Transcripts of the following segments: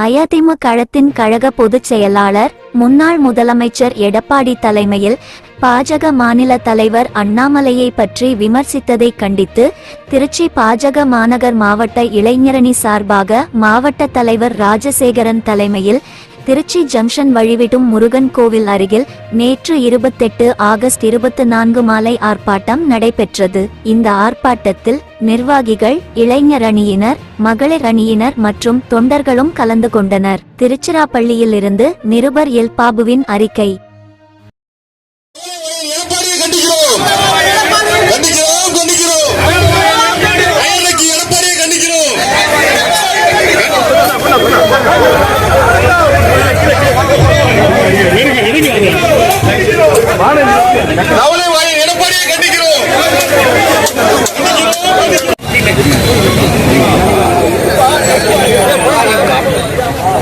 அதிமுக கழகத்தின் கழக பொதுச் செயலாளர் முன்னாள் முதலமைச்சர் எடப்பாடி தலைமையில் பாஜக மாநில தலைவர் அண்ணாமலையை பற்றி விமர்சித்ததை கண்டித்து திருச்சி பாஜக மாநகர் மாவட்ட இளைஞரணி சார்பாக மாவட்ட தலைவர் ராஜசேகரன் தலைமையில் திருச்சி ஜங்ஷன் வழிவிடும் முருகன் கோவில் அருகில் நேற்று இருபத்தெட்டு ஆகஸ்ட் இருபத்தி நான்கு மாலை ஆர்ப்பாட்டம் நடைபெற்றது. இந்த ஆர்ப்பாட்டத்தில் நிர்வாகிகள் இளைஞர் அணியினர் மகளிர் அணியினர் மற்றும் தொண்டர்களும் கலந்து கொண்டனர். திருச்சிராப்பள்ளியில் இருந்து நிருபர் எல்பாபுவின் அறிக்கை.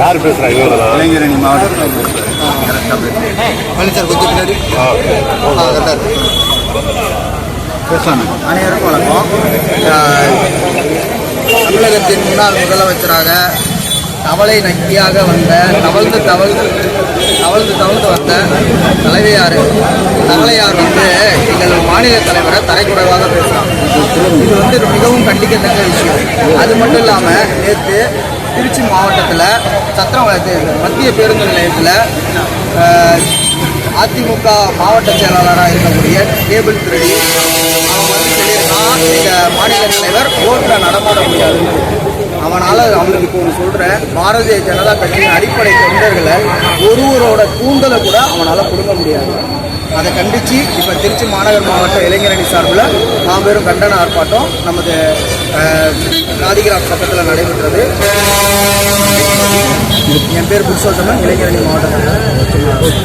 யார் பேசுறா? இவங்களா இளைஞரணி மாவட்டம் சார் கொஞ்சம் பின்னாடி. பேசலாம். அனைவருக்கும் வணக்கம். தமிழகத்தின் முன்னாள் முதலமைச்சராக தவளை நக்கியாக வந்த தவழ்ந்து தவழ்ந்து தவழ்ந்து தவழ்ந்து வந்த தலைவையார் தவளையார் வந்து எங்கள் மாநில தலைவரை தரைக்குறைவாக பேசுகிறாங்க இது வந்து மிகவும் கண்டிக்கத்தக்க விஷயம். அது மட்டும் இல்லாமல் நேற்று திருச்சி மாவட்டத்தில் சத்திரம் மத்திய பேருந்து நிலையத்தில் அதிமுக மாவட்ட செயலாளராக இருக்கக்கூடிய கேபிள் திருடி. அவன் வந்து சொல்லியிருக்கான் எங்கள் மாநில தலைவர் ரோட்டில் நடமாட முடியாது. அவனால் அவனுக்கு இப்போ ஒன்று சொல்கிறேன் பாரதிய ஜனதா கட்சியின் அடிப்படை தொண்டர்களை ஒருவரோட தூண்டலை கூட அவனால் கொடுக்க முடியாது. அதை கண்டித்து இப்போ திருச்சி மாநகர் மாவட்ட இளைஞரணி சார்பில் மாபெரும் கண்டன ஆர்ப்பாட்டம் நமது அஹ், காதிகிராம் பக்கத்தில் நடைபெற்றது. என் பேர் புருஷோத்தமன் இளைஞரணி மாவட்ட